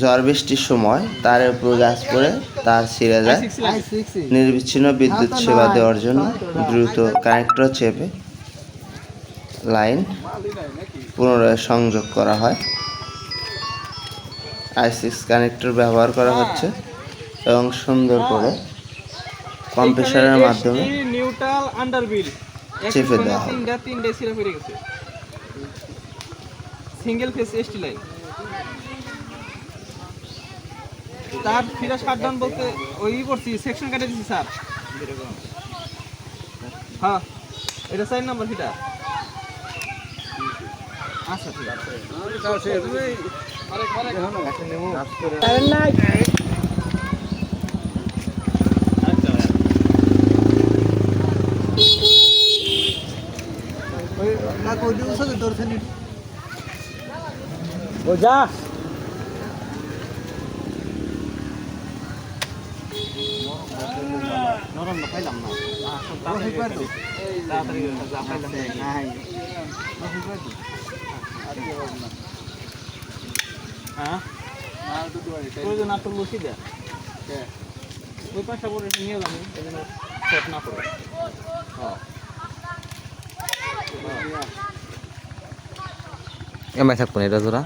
ঝড় বৃষ্টির সময় তারের উপর গাছ পড়ে তার ছিঁড়ে যায়। নির্বিচ্ছিন্ন বিদ্যুৎ সেবা দেওয়ার জন্য দ্রুত কানেক্টর চেপে লাইন পুনরায় সংযোগ করা হয়। আই সিক্স কানেক্টর ব্যবহার করা হচ্ছে এবং সুন্দর করে কম্প্রেসারের মাধ্যমে চেপে দেওয়া গেছে সিঙ্গেল ফেস এসটি লাইন তার ফিরা শাটডাউন বলতে ওই করছি সেকশন কেটে দিছি স্যার। হ্যাঁ এটা সাইন নাম্বার ফিটা আচ্ছা ঠিক আছে। ও যা। না পাইলাম না। পাইলাম হ্যাঁ আর তো বসি দেয়। ওই করে নিয়ে শর্ট না পড়ে। এমআই থাকব না এটা জোড়া?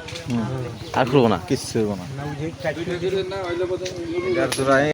আর খুলবো না? কিচ্ছু না।